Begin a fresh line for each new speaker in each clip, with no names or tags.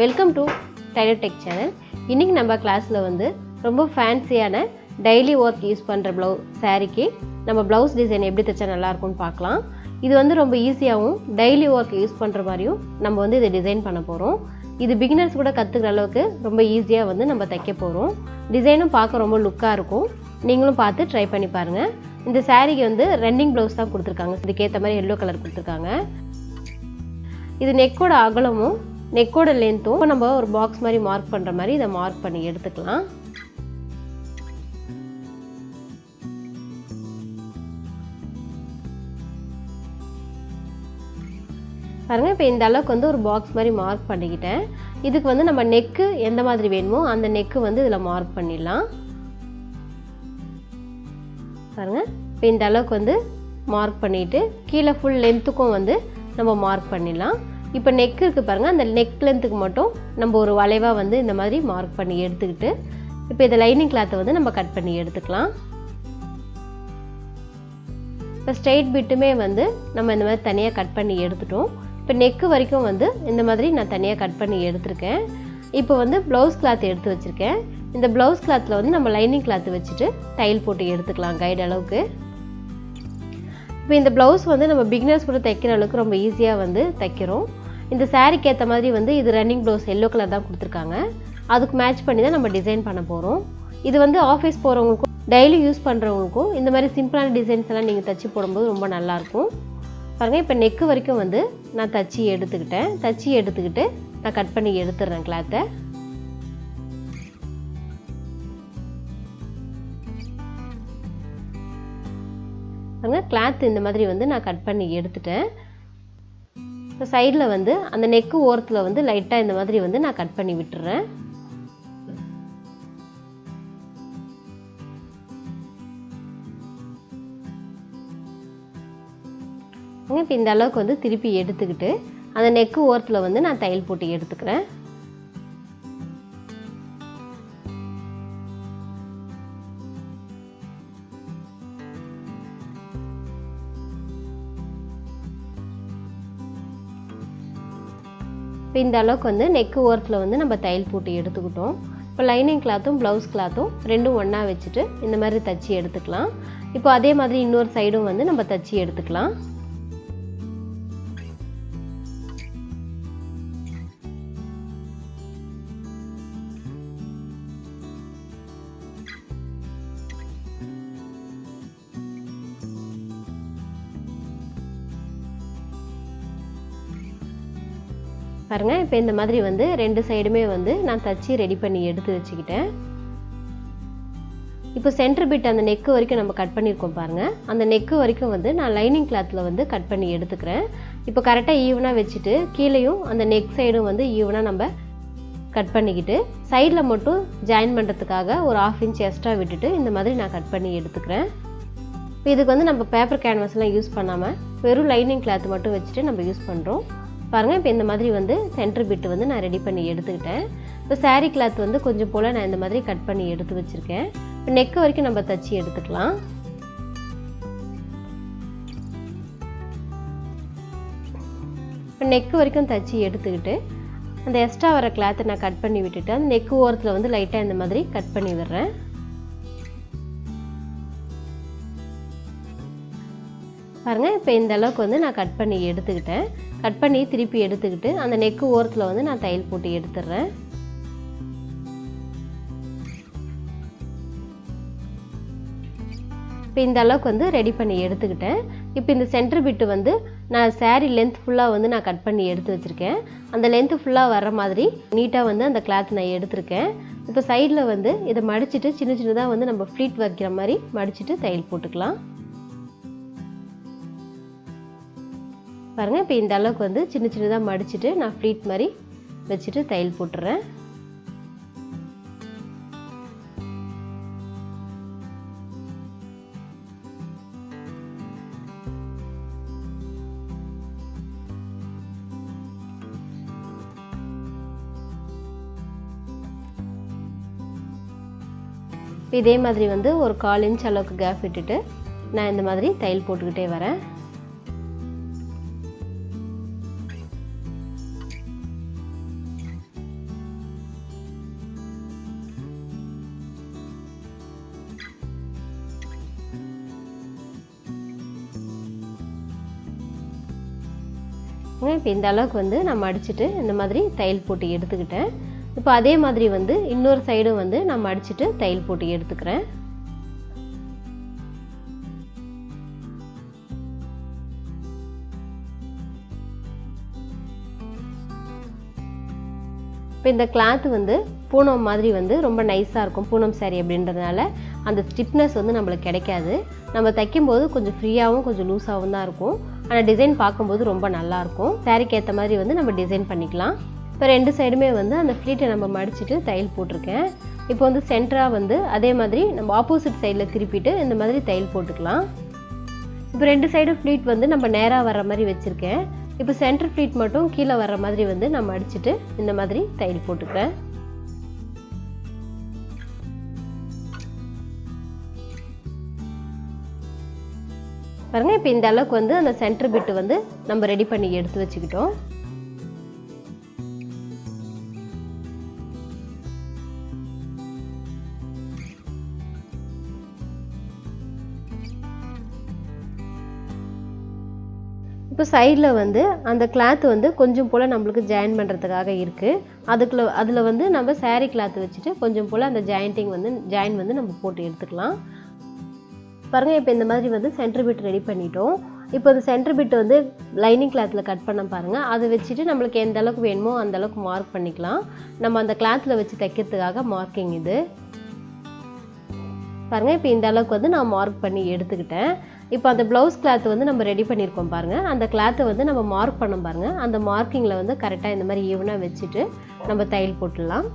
Welcome to Tailor Tech channel இன்றைக்கி நம்ம கிளாஸில் வந்து ரொம்ப ஃபேன்சியான டெய்லி ஒர்க் யூஸ் பண்ணுற ப்ளவு சாரீக்கு நம்ம ப்ளவுஸ் டிசைன் எப்படி தைச்சா நல்லாயிருக்கும்னு பார்க்கலாம். இது வந்து ரொம்ப ஈஸியாகவும் டெய்லி ஒர்க் யூஸ் பண்ணுற மாதிரியும் நம்ம வந்து இதை டிசைன் பண்ண போகிறோம் இது பிகினர்ஸ் கூட கற்றுக்கிற அளவுக்கு ரொம்ப ஈஸியாக வந்து நம்ம தைக்க போகிறோம் டிசைனும் பார்க்க ரொம்ப லுக்காக இருக்கும். நீங்களும் பார்த்து ட்ரை பண்ணி பாருங்கள் இந்த சாரீக்கு வந்து ரன்னிங் ப்ளவுஸ் தான் கொடுத்துருக்காங்க. இதுக்கேற்ற மாதிரி எல்லோ கலர் கொடுத்துருக்காங்க. இது நெக்கோட அகலமும் நெக்கோட லென்த்தும் நம்ம ஒரு பாக்ஸ் மாதிரி மார்க் பண்ணுற மாதிரி இதை மார்க் பண்ணி எடுத்துக்கலாம். பாருங்கள் இப்போ இந்த அளவுக்கு வந்து ஒரு பாக்ஸ் மாதிரி மார்க் பண்ணிக்கிட்டேன். இதுக்கு வந்து நம்ம நெக்கு எந்த மாதிரி வேணுமோ அந்த நெக்கு வந்து இதில் மார்க் பண்ணிடலாம். பாருங்கள் இப்போ இந்த அளவுக்கு வந்து மார்க் பண்ணிவிட்டு கீழே ஃபுல் லென்த்துக்கும் வந்து நம்ம மார்க் பண்ணிடலாம். இப்போ நெக் இருக்குது பாருங்கள் அந்த நெக் லென்த்துக்கு மட்டும் நம்ம ஒரு வளைவாக வந்து இந்த மாதிரி மார்க் பண்ணி எடுத்துக்கிட்டு இப்போ இந்த லைனிங் கிளாத்தை வந்து நம்ம கட் பண்ணி எடுத்துக்கலாம். இப்போ ஸ்ட்ரெயிட் பிட்டுமே வந்து நம்ம இந்த மாதிரி தனியாக கட் பண்ணி எடுத்துட்டோம். இப்போ நெக்கு வரைக்கும் வந்து இந்த மாதிரி நான் தனியாக கட் பண்ணி எடுத்திருக்கேன். இப்போ வந்து ப்ளவுஸ் கிளாத் எடுத்து வச்சுருக்கேன். இந்த ப்ளவுஸ் கிளாத்தில் வந்து நம்ம லைனிங் கிளாத் வச்சுட்டு டைல் போட்டு எடுத்துக்கலாம் கைடு அளவுக்கு. இப்போ இந்த ப்ளவுஸ் வந்து நம்ம பிகினர்ஸ் கூட தைக்கிற அளவுக்கு ரொம்ப ஈஸியாக வந்து தைக்கிறோம். இந்த சாரீக்கு ஏற்ற மாதிரி வந்து இது ரன்னிங் ப்ளவுஸ் எல்லோ கலர் தான் கொடுத்துருக்காங்க. அதுக்கு மேட்ச் பண்ணி தான் நம்ம டிசைன் பண்ண போகிறோம் இது வந்து ஆஃபீஸ் போகிறவங்களுக்கும் டெய்லி யூஸ் பண்ணுறவங்களுக்கும் இந்த மாதிரி சிம்பிளான டிசைன்ஸ் எல்லாம் நீங்கள் தச்சு போடும்போது ரொம்ப நல்லாயிருக்கும் பாருங்கள் இப்போ நெக்கு வரைக்கும் வந்து நான் தச்சு எடுத்துக்கிட்டேன். தச்சு எடுத்துக்கிட்டு நான் கட் பண்ணி எடுத்துடுறேன் கிளாத்தை பாருங்கள் கிளாத் இந்த மாதிரி வந்து நான் கட் பண்ணி எடுத்துட்டேன். இப்போ சைடில் வந்து அந்த நெக்கு ஓரத்தில் வந்து லைட்டாக இந்த மாதிரி வந்து நான் கட் பண்ணி விட்டுறேன். இப்போ இந்த அளவுக்கு வந்து திருப்பி எடுத்துக்கிட்டு அந்த நெக்கு ஓரத்தில் வந்து நான் தையல் போட்டு எடுத்துக்கிறேன். இப்போ இந்த அளவுக்கு வந்து நெக்கு ஓரத்தில் வந்து நம்ம தையல் போட்டு எடுத்துக்கிட்டோம். இப்போ லைனிங் கிளாத்தும் ப்ளவுஸ் கிளாத்தும் ரெண்டும் ஒன்றா வச்சுட்டு இந்த மாதிரி தச்சு எடுத்துக்கலாம். இப்போ அதே மாதிரி இன்னொரு சைடும் வந்து நம்ம தச்சு எடுத்துக்கலாம். பாருங்கள் இப்போ இந்த மாதிரி வந்து ரெண்டு சைடுமே வந்து நான் தச்சு ரெடி பண்ணி எடுத்து வச்சுக்கிட்டேன். இப்போ சென்டர் பிட் அந்த நெக்கு வரைக்கும் நம்ம கட் பண்ணியிருக்கோம் பாருங்கள் அந்த நெக்கு வரைக்கும் வந்து நான் லைனிங் கிளாத்தில் வந்து கட் பண்ணி எடுத்துக்கிறேன். இப்போ கரெக்டாக ஈவனாக வச்சுட்டு கீழேயும் அந்த நெக் சைடும் வந்து ஈவனாக நம்ம கட் பண்ணிக்கிட்டு சைடில் மட்டும் ஜாயின் பண்ணுறதுக்காக ஒரு ஆஃப் இன்ச் எக்ஸ்ட்ரா விட்டுட்டு இந்த மாதிரி நான் கட் பண்ணி எடுத்துக்கிறேன். இப்போ இதுக்கு வந்து நம்ம பேப்பர் கேன்வாஸ்லாம் யூஸ் பண்ணாமல் வெறும் லைனிங் கிளாத் மட்டும் வச்சுட்டு நம்ம யூஸ் பண்ணுறோம் பாருங்கள் இப்போ இந்த மாதிரி வந்து சென்டர் பிட்டு வந்து நான் ரெடி பண்ணி எடுத்துக்கிட்டேன். இப்போ சாரீ கிளாத் வந்து கொஞ்சம் போல் நான் இந்த மாதிரி கட் பண்ணி எடுத்து வச்சுருக்கேன். இப்போ நெக்கு வரைக்கும் நம்ம தச்சு எடுத்துக்கலாம். இப்போ நெக்கு வரைக்கும் தச்சு எடுத்துக்கிட்டு அந்த எக்ஸ்ட்ரா வர கிளாத்தை நான் கட் பண்ணி விட்டுட்டு அந்த நெக்கு ஓரத்தில் வந்து லைட்டாக இந்த மாதிரி கட் பண்ணி விடுறேன். பாருங்கள் இப்போ இந்த அளவுக்கு வந்து நான் கட் பண்ணி எடுத்துக்கிட்டேன். கட் பண்ணி திருப்பி எடுத்துக்கிட்டு அந்த நெக்கு ஓரத்தில் வந்து நான் தையல் போட்டு எடுத்துடுறேன் இப்போ இந்த அளவுக்கு வந்து ரெடி பண்ணி எடுத்துக்கிட்டேன். இப்போ இந்த சென்டர் பிட்டு வந்து நான் சாரீ லென்த் ஃபுல்லாக வந்து நான் கட் பண்ணி எடுத்து வச்சுருக்கேன். அந்த லென்த்து ஃபுல்லாக வர மாதிரி நீட்டாக வந்து அந்த கிளாத் நான் எடுத்திருக்கேன். இப்போ சைடில் வந்து இதை மடிச்சுட்டு சின்ன சின்னதாக வந்து நம்ம ஃப்ளீட் வைக்கிற மாதிரி மடிச்சுட்டு தையல் போட்டுக்கலாம். பாருங்கள் இப்போ இந்த அளவுக்கு வந்து சின்ன சின்னதாக மடிச்சுட்டு நான் ஃப்ளீட் மாதிரி வச்சுட்டு தையல் போட்டுறேன். இதே மாதிரி வந்து ஒரு கால் இன்ச் அளவுக்கு கேப் விட்டுட்டு நான் இந்த மாதிரி தையல் போட்டுக்கிட்டே வரேன். இப்போ இந்த அளவுக்கு வந்து நான் மடிச்சுட்டு இந்த மாதிரி தையல் போட்டு எடுத்துக்கிட்டேன். இப்போ அதே மாதிரி வந்து இன்னொரு சைடும் வந்து நான் மடிச்சுட்டு தையல் போட்டு எடுத்துக்கிறேன். இப்போ இந்த கிளாத் வந்து பூனம் மாதிரி வந்து ரொம்ப நைஸாக இருக்கும் பூனம் சாரீ அப்படின்றதுனால அந்த ஸ்டிப்னஸ் வந்து நம்மளுக்கு கிடைக்காது. நம்ம தைக்கும்போது கொஞ்சம் ஃப்ரீயாகவும் கொஞ்சம் லூஸாகவும் தான் இருக்கும். ஆனால் டிசைன் பார்க்கும்போது ரொம்ப நல்லாயிருக்கும். சாரீக்கு ஏற்ற மாதிரி வந்து நம்ம டிசைன் பண்ணிக்கலாம். இப்போ ரெண்டு சைடுமே வந்து அந்த ஃப்ளீட்டை நம்ம மடிச்சுட்டு தையல் போட்டிருக்கேன். இப்போ வந்து சென்டராக வந்து அதே மாதிரி நம்ம ஆப்போசிட் சைடில் திருப்பிட்டு இந்த மாதிரி தையல் போட்டுக்கலாம். இப்போ ரெண்டு சைடும் ஃப்ளீட் வந்து நம்ம நேராக வர்ற மாதிரி வச்சுருக்கேன். இப்போ சென்டர் ஃப்ளீட் மட்டும் கீழே வர்ற மாதிரி வந்து நம்ம அடிச்சுட்டு இந்த மாதிரி தையல் போட்டுக்கிறேன். பாருங்க இப்போ இந்த அளவுக்கு வந்து அந்த சென்டர் பிட்டு வந்து நம்ம ரெடி பண்ணி எடுத்து வச்சுக்கிட்டோம். இப்போ சைடில் வந்து அந்த கிளாத் வந்து கொஞ்சம் போல் நம்மளுக்கு ஜாயின் பண்ணுறதுக்காக இருக்குது அதுக்குள்ள அதில் வந்து நம்ம சாரீ கிளாத் வச்சுட்டு கொஞ்சம் போல் அந்த ஜாயிண்டிங் வந்து ஜாயின் வந்து நம்ம போட்டு எடுத்துக்கலாம். பாருங்கள் இப்போ இந்த மாதிரி வந்து சென்டர் பிட் ரெடி பண்ணிட்டோம். இப்போ இந்த சென்டர் பிட் வந்து லைனிங் கிளாத்தில் கட் பண்ண பாருங்கள் அதை வச்சுட்டு நம்மளுக்கு எந்த அளவுக்கு வேணுமோ அந்த அளவுக்கு மார்க் பண்ணிக்கலாம். நம்ம அந்த கிளாத்தில் வச்சு தைக்கிறதுக்காக மார்க்கிங் இது. பாருங்கள் இப்போ இந்த அளவுக்கு வந்து நான் மார்க் பண்ணி எடுத்துக்கிட்டேன். இப்போ அந்த ப்ளவுஸ் கிளாத் வந்து நம்ம ரெடி பண்ணியிருக்கோம் பாருங்கள் அந்த கிளாத்தை வந்து நம்ம மார்க் பண்ணோம் பாருங்கள் அந்த மார்க்கிங்கில் வந்து கரெக்டாக இந்த மாதிரி ஈவனாக வச்சுட்டு நம்ம தையல் போட்டுடலாம்.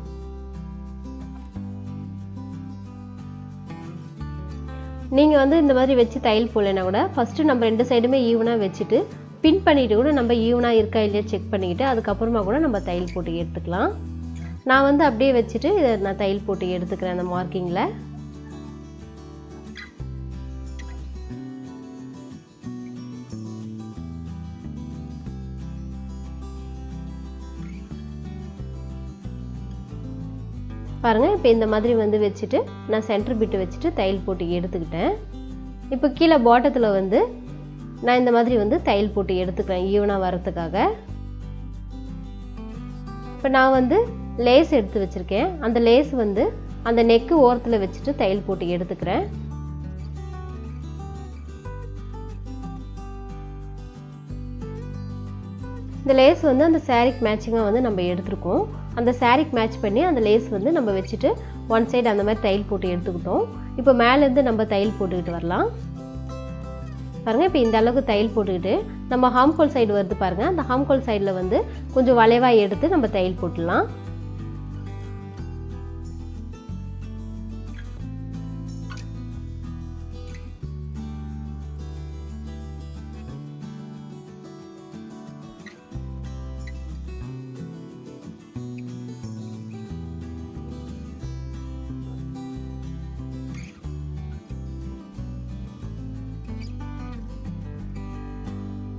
நீங்கள் வந்து இந்த மாதிரி வச்சு தையல் போடலைன்னா கூட ஃபஸ்ட்டு நம்ம ரெண்டு சைடுமே ஈவனாக வச்சுட்டு பின் பண்ணிட்டு கூட நம்ம ஈவனாக இருக்கா இல்லையா செக் பண்ணிக்கிட்டு அதுக்கப்புறமா கூட நம்ம தையல் போட்டு எடுத்துக்கலாம். நான் வந்து அப்படியே வச்சுட்டு இதை நான் தையல் போட்டு எடுத்துக்கிறேன் அந்த மார்க்கிங்கில் பாருங்கள் இப்போ இந்த மாதிரி வந்து வச்சுட்டு நான் சென்டர் பிட்டு வச்சுட்டு தையல் போட்டு எடுத்துக்கிட்டேன். இப்போ கீழே பாட்டத்தில் வந்து நான் இந்த மாதிரி வந்து தையல் போட்டு எடுத்துக்கிறேன் ஈவனாக வரத்துக்காக இப்போ நான் வந்து லேஸ் எடுத்து வச்சுருக்கேன். அந்த லேஸ் வந்து அந்த நெக்கு ஓரத்தில் வச்சுட்டு தையல் போட்டு எடுத்துக்கிறேன். இந்த லேஸ் வந்து அந்த சாரீக்கு மேட்சிங்காக வந்து நம்ம எடுத்திருக்கோம். அந்த சாரிக்கு மேட்ச் பண்ணி அந்த லேஸ் வந்து நம்ம வச்சுட்டு ஒன் சைடு அந்த மாதிரி தையல் போட்டு எடுத்துக்கிட்டோம். இப்போ மேலேருந்து நம்ம தையல் போட்டுக்கிட்டு வரலாம். பாருங்கள் இப்போ இந்த அளவுக்கு தையல் போட்டுக்கிட்டு நம்ம ஹாம்கோல் சைடு வருது பாருங்கள் அந்த ஹாம்கோல் சைடில் வந்து கொஞ்சம் வளைவாக எடுத்து நம்ம தையல் போட்டுடலாம்.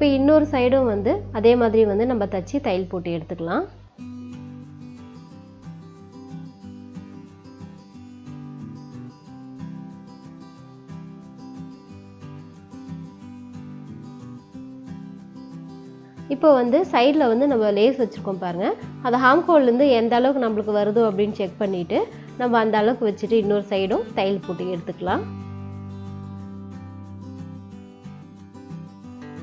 இப்போ இன்னொரு சைடும் வந்து அதே மாதிரி வந்து நம்ம தச்சு தையல் போட்டு எடுத்துக்கலாம். இப்போ வந்து சைடில் வந்து நம்ம லேஸ் வச்சுருக்கோம் பாருங்கள் அது ஹாம்கோல்லேருந்து எந்த அளவுக்கு நம்மளுக்கு வருதோ அப்படின்னு செக் பண்ணிவிட்டு நம்ம அந்த அளவுக்கு வச்சுட்டு இன்னொரு சைடும் தையல் போட்டு எடுத்துக்கலாம்.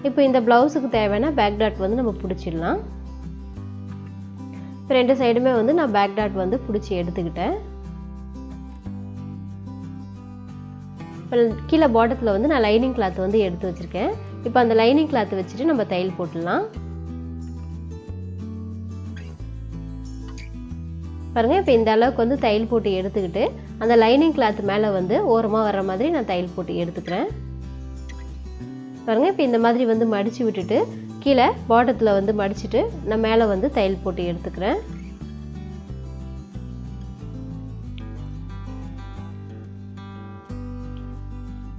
இப்போ இந்த ப்ளவுஸுக்கு தேவையான பேக் டாட் வந்து நம்ம பிடிச்சிடலாம். இப்போ ரெண்டு சைடுமே வந்து நான் பேக் டாட் வந்து பிடிச்சி எடுத்துக்கிட்டேன். இப்போ கீழே பாட்டத்தில் வந்து நான் லைனிங் கிளாத் வந்து எடுத்து வச்சுருக்கேன். இப்போ அந்த லைனிங் கிளாத் வச்சுட்டு நம்ம தையல் போட்டுடலாம். பாருங்கள் இப்போ இந்த அளவுக்கு வந்து தையல் போட்டு எடுத்துக்கிட்டு அந்த லைனிங் கிளாத் மேலே வந்து ஓரமாக வர்ற மாதிரி நான் தையல் போட்டு எடுத்துக்கிறேன். பாருங்கள் இப்போ இந்த மாதிரி வந்து மடித்து விட்டுட்டு கீழே பாட்டத்தில் வந்து மடிச்சுட்டு நான் மேலே வந்து தையல் போட்டு எடுத்துக்கிறேன்.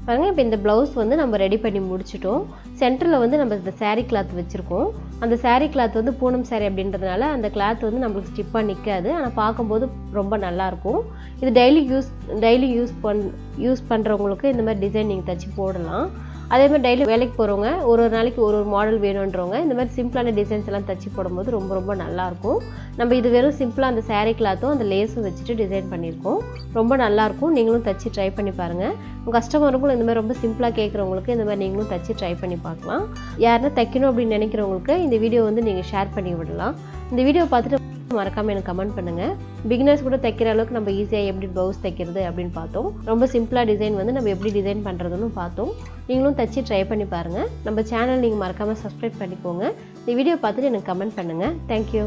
பாருங்கள் இப்போ இந்த ப்ளவுஸ் வந்து நம்ம ரெடி பண்ணி முடிச்சிட்டோம். சென்டரில் வந்து நம்ம இந்த சாரீ கிளாத் வச்சுருக்கோம். அந்த சாரீ கிளாத் வந்து பூனம் saree அப்படின்றதுனால அந்த கிளாத் வந்து நம்மளுக்கு ஸ்டிப்பாக நிற்காது ஆனால் பார்க்கும்போது ரொம்ப நல்லாயிருக்கும் இது டெய்லி யூஸ் டெய்லி யூஸ் பண் யூஸ் பண்ணுறவங்களுக்கு இந்த மாதிரி டிசைன் நீங்கள் தச்சு போடலாம். அதே மாதிரி டெய்லி வேலைக்கு போகிறவங்க ஒரு ஒரு நாளைக்கு ஒரு ஒரு மாடல் வேணுன்றவங்க இந்த மாதிரி சிம்பிளான டிசைன்ஸ் எல்லாம் தச்சு போடும்போது ரொம்ப ரொம்ப நல்லாயிருக்கும் நம்ம இது வெறும் சிம்பிளாக அந்த சேரீ கிளாத்தும் அந்த லேஸும் வச்சுட்டு டிசைன் பண்ணியிருக்கோம். ரொம்ப நல்லாயிருக்கும் நீங்களும் தச்சு ட்ரை பண்ணி பாருங்கள் உங்கள் கஸ்டமருக்கும் இந்த மாதிரி ரொம்ப சிம்பிளாக கேட்குறவங்களுக்கு இந்த மாதிரி நீங்களும் தச்சு ட்ரை பண்ணி பார்க்கலாம். யாருன்னா தைக்கணும் அப்படின்னு நினைக்கிறவங்களுக்கு இந்த வீடியோ வந்து நீங்கள் ஷேர் பண்ணி விடலாம். இந்த வீடியோ பார்த்துட்டு மறக்காமல் எனக்கு கமெண்ட் பண்ணுங்கள் பிகினர்ஸ் கூட தைக்கிற அளவுக்கு நம்ம ஈஸியாக எப்படி ப்ளவுஸ் தைக்கிறது அப்படின்னு பார்த்தோம். ரொம்ப சிம்பிளாக டிசைன் வந்து நம்ம எப்படி டிசைன் பண்ணுறதுன்னு பார்த்தோம். நீங்களும் தைச்சி ட்ரை பண்ணி பாருங்கள் நம்ம சேனல் நீங்கள் மறக்காமல் சப்ஸ்கிரைப் பண்ணிக்கோங்க. இந்த வீடியோ பார்த்துட்டு எனக்கு கமெண்ட் பண்ணுங்கள் தேங்க்யூ